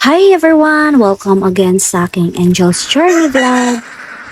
Hi everyone! Welcome again sa aking Angel's Journey Vlog.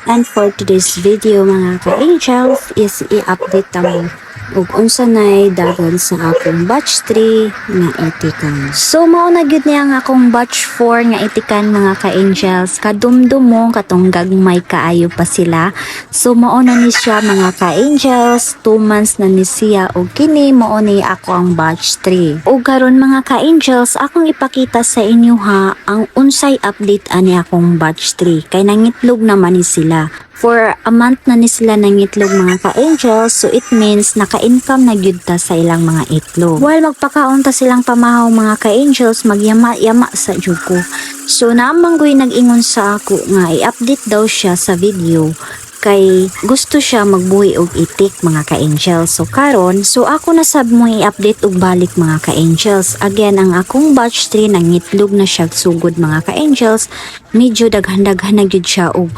And for today's video mga ka-angels is i-update kami ug unsa nay dagan sa akong batch 3 nga itikan. So mao na gyud niya ang akong batch 4 nga itikan mga ka-angels. Kadumdumong katong gagmay kaayo pa sila. So mao na ni siya mga ka-angels. 2 months na ni siya ug kini mao ni ako ang batch 3. Ug karon mga ka-angels akong ipakita sa inyo ha ang unsay update ani akong batch 3 kay nangitlog naman ni sila. For a month na ni sila nangitlog mga ka-angels, so it means naka-income na gyud ta sa ilang mga itlog. While magpakaon ta silang pamahaw mga ka-angels, magyama-yama sa jud ko. So naamanggoy nag-ingon sa ako nga i-update daw siya sa video kay gusto siya magbuhi og itik mga ka-angels. So karon, so ako na sab mo i-update og balik mga ka-angels. Again, ang akong batch 3 nangitlog na siya sugod mga ka-angels. Medyo daghan-daghan gyud siya og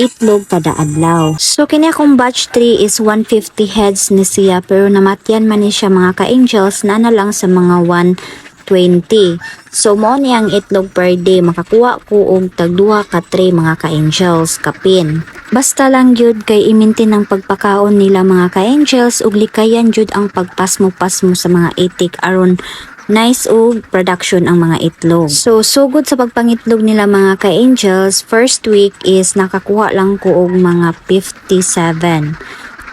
itlog kada adlaw. So kini akong batch 3 is 150 heads ni siya pero namatyan man ni siya mga ka-angels na na lang sa mga 120. So mo ni ang itlog per day makakuha ko og tagduha ka tray mga ka-angels kapin. Basta lang jud kay imintin ang pagpakaon nila mga ka-angels ug likayan jud ang pagpasmo-pasmo sa mga itik aron nice og production ang mga itlog. So, sugod sa pagpangitlog nila mga ka-angels, first week is nakakuha lang ko og mga 57.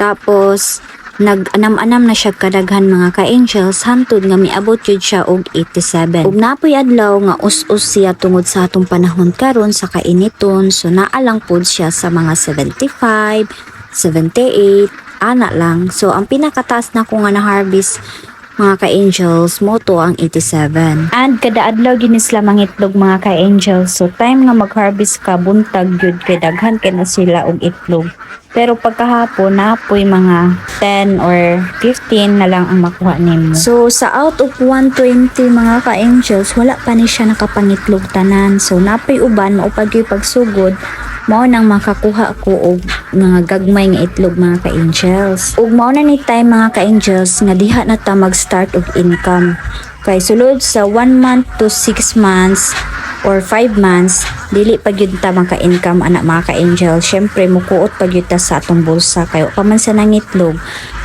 Tapos, nag-anam-anam na siya kadaghan mga ka-angels hantod nga miabot jud siya og 87. Ug napoy adlaw nga us-us siya tungod sa atong panahon karon sa kainiton so naalang pod siya sa mga 75, 78, ana lang. So ang pinakataas na ko nga na harvest mga ka-angels, moto ang 87. And kada adlaw gini sila mangitlog mga ka-angels. So time nga mag-harvest ka buntag gyud kay daghan kay na sila og itlog. Pero pagkahapon napoy mga 10 or 15 na lang ang makuha nimo. So sa out of 120 mga ka-angels, wala pa ni siya nakapangitlog tanan. So napoy uban mao pag pagsugod mao nang makakuha ko og mga gagmay nga itlog mga ka-angels. Ug mao na ni time mga ka-angels nga diha na ta mag-start og income. Kay sulod sa 1 month to 6 months or 5 months, dili pa gyud ta maka-income anak mga ka-angel. Syempre mukuot pa gyud ta sa atong bulsa kay pa man sa nangitlog.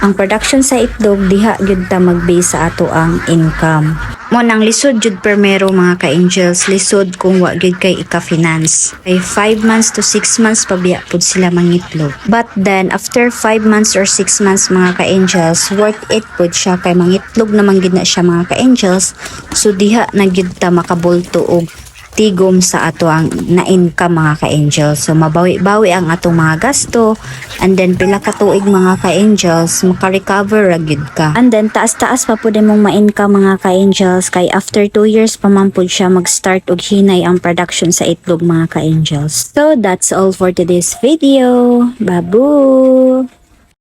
Ang production sa itlog diha gyud ta mag-base sa ato ang income. Mo nang lisod jud permero mga ka-angels, lisod kung wa gyud kay ika-finance. Kay 5 months to 6 months pa biya pud sila mangitlog. But then after 5 months or 6 months mga ka-angels, worth it pud siya kay mangitlog naman gid na siya mga ka-angels. So diha na gyud ta makabulto og tigom sa ato ang na-income mga ka-angels. So mabawi-bawi ang atong mga gasto and then pila ka tuig mga ka-angels maka-recover ra gyud ka. And then taas-taas pa pud mong ma-income mga ka-angels kay after 2 years pa man pud siya mag-start og hinay ang production sa itlog mga ka-angels. So that's all for today's video. Babu!